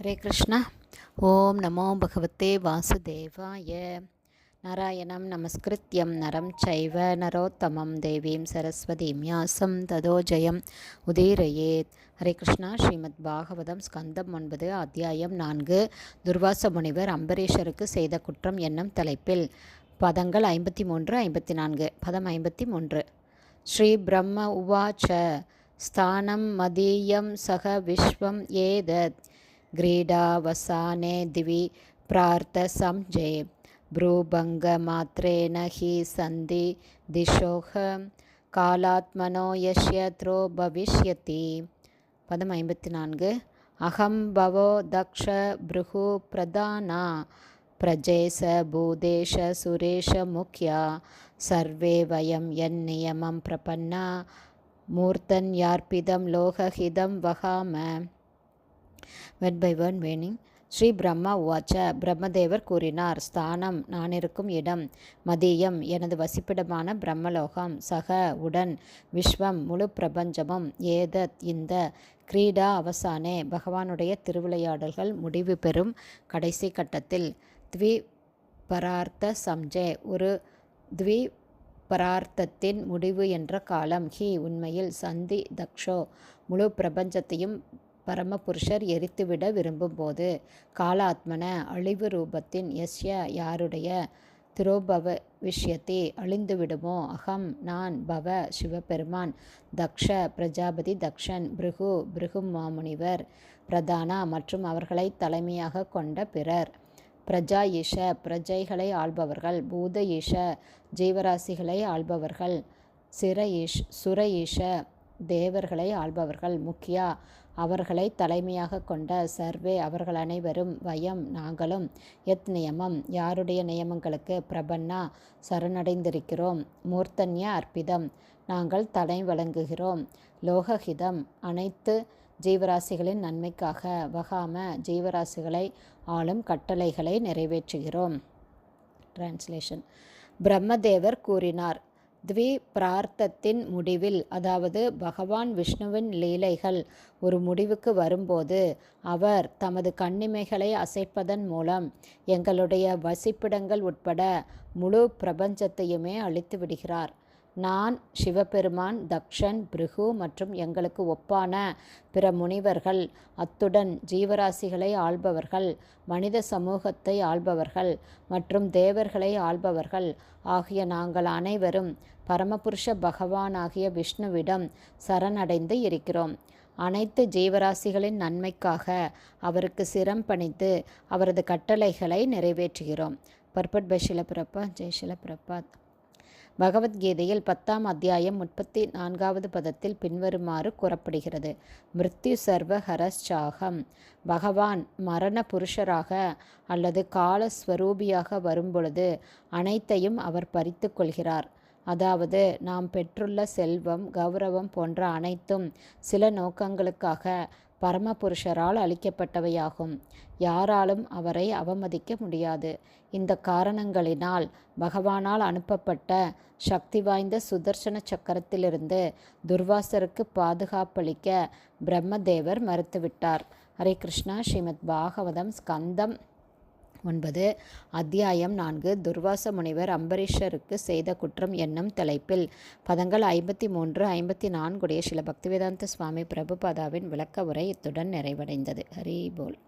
ஹரே கிருஷ்ணா. ஓம் நமோ பகவத்தே வாசுதேவாய. நாராயணம் நமஸ்கிருத்யம் நரம் சைவ நரோத்தமம் தேவீம் சரஸ்வதீம் யாசம் ததோ ஜெயம். உதீரயேத். ஹரே கிருஷ்ணா. ஸ்ரீமத் பாகவதம் ஸ்கந்தம் ஒன்பது அத்தியாயம் நான்கு. துர்வாச முனிவர் அம்பரீஷருக்கு செய்த குற்றம் என்னும் தலைப்பில் பதங்கள் ஐம்பத்தி மூன்று ஐம்பத்தி நான்கு பதம் ஐம்பத்தி மூன்று ஸ்ரீ பிரம்ம உவாச்ச. ஸ்தானம் மதீயம் சக விஸ்வம் ஏதத். क्रीडावसाने दिवि प्रार्थसंजे भ्रूभङ्गमात्रेण हि सन्धि दिशोः कालात्मनो यस्य த்ரோ பவிஷ்யதி பதம் ஐம்பத்தி நான்கு அகம் பவோ தக்ஷ பிருகு பிரதானா பிரஜேச பூதேஷ சுரேஷ முக்கியா சர்வே வயம் என் நியமம் பிரபன்னா மூர்த்தன்யார்ப்பிதம் லோகஹிதம் வகாம வெட் பை வேர்ன் வேணிங் ஸ்ரீ பிரம்மா உவாச்ச பிரம்மதேவர் கூறினார் ஸ்தானம் நான் இருக்கும் இடம் மதியம் எனது வசிப்பிடமான பிரம்மலோகம் சக உடன் விஸ்வம் முழு பிரபஞ்சமும் ஏதத் இந்த கிரீடா அவசானே பகவானுடைய திருவிளையாடல்கள் முடிவு பெறும் கடைசி கட்டத்தில் த்வி பரார்த்த சம்ஜே ஒரு த்வி பரார்த்தத்தின் முடிவு என்ற காலம் ஹி உண்மையில் சந்தி தக்ஷோ முழு பிரபஞ்சத்தையும் பரமபுருஷர் எரித்துவிட விரும்பும்போது காலாத்மன அழிவு ரூபத்தின் எஸ்ய யாருடைய திரோபவ விஷயத்தை அழிந்துவிடுமோ? அகம் நான் பவ சிவபெருமான் தக்ஷ பிரஜாபதி தக்ஷன் பிருகு பிருகு மாமுனிவர் பிரதானா மற்றும் அவர்களை தலைமையாக கொண்ட பிறர். பிரஜா ஈஷ பிரஜைகளை ஆள்பவர்கள். பூத ஈஷ ஜீவராசிகளை ஆள்பவர்கள். சிர ஈஷ் சுர ஈஷ தேவர்களை ஆள்பவர்கள் முக்கியா. அவர்களை தலைமையாக கொண்ட சர்வே அவர்கள் அனைவரும் வயம் நாங்களும் எத் நியமம் யாருடைய நியமங்களுக்கு பிரபன்னா சரணடைந்திருக்கிறோம். மூர்த்தன்ய அற்பிதம் நாங்கள் தலை வழங்குகிறோம். லோகஹிதம். அனைத்து ஜீவராசிகளின் நன்மைக்காக வகாம ஜீவராசிகளை ஆளும் கட்டளைகளை நிறைவேற்றுகிறோம். டிரான்ஸ்லேஷன் பிரம்மதேவர் கூறினார். த்வி பிரார்த்தத்தின் முடிவில் அதாவது பகவான் விஷ்ணுவின் லீலைகள் ஒரு முடிவுக்கு வரும்போது அவர் தமது கண்ணிமைகளை அசைப்பதன் மூலம் எங்களுடைய வசிப்பிடங்கள் உட்பட முழு பிரபஞ்சத்தையுமே அழித்து விடுகிறார் நான் சிவபெருமான் தக்ஷன் பிருகு மற்றும் எங்களுக்கு ஒப்பான பிற முனிவர்கள் அத்துடன் ஜீவராசிகளை ஆள்பவர்கள் மனித சமூகத்தை ஆள்பவர்கள் மற்றும் தேவர்களை ஆள்பவர்கள் ஆகிய நாங்கள் அனைவரும் பரமபுருஷ பகவானாகிய விஷ்ணுவிடம் சரணடைந்து இருக்கிறோம். அனைத்து ஜீவராசிகளின் நன்மைக்காக அவருக்கு சிரம் பணித்து அவரது கட்டளைகளை நிறைவேற்றுகிறோம். பர்பட் பை ஷிலபிரப்பா ஜெய் ஷிலபிரபாத் பகவத்கீதையில் பத்தாம் அத்தியாயம் முப்பத்தி நான்காவது பதத்தில் பின்வருமாறு கூறப்படுகிறது. மிருத்யு சர்வ ஹரஸ்சாகம் பகவான் மரண புருஷராக அல்லது காலஸ்வரூபியாக வரும்பொழுது அனைத்தையும் அவர் பறித்து கொள்கிறார். அதாவது நாம் பெற்றுள்ள செல்வம் கௌரவம் போன்ற அனைத்தும் சில நோக்கங்களுக்காக பரமபுருஷரால் அளிக்கப்பட்டவையாகும் யாராலும் அவரை அவமதிக்க முடியாது. இந்த காரணங்களினால் பகவானால் அனுப்பப்பட்ட சக்தி வாய்ந்த சுதர்சன சக்கரத்திலிருந்து துர்வாசருக்கு பாதுகாப்பளிக்க பிரம்மதேவர் மறுத்துவிட்டார். ஹரே கிருஷ்ணா. ஸ்ரீமத் பாகவதம் ஸ்கந்தம். ஒன்பது அத்தியாயம் நான்கு துர்வாச முனிவர் அம்பரீஷருக்கு செய்த குற்றம் என்னும் தலைப்பில். பதங்கள் ஐம்பத்தி மூன்று ஐம்பத்தி நான்குடைய சில பக்திவேதாந்த சுவாமி பிரபுபாதாவின் விளக்க உரை இத்துடன் நிறைவடைந்தது. ஹரி போல்.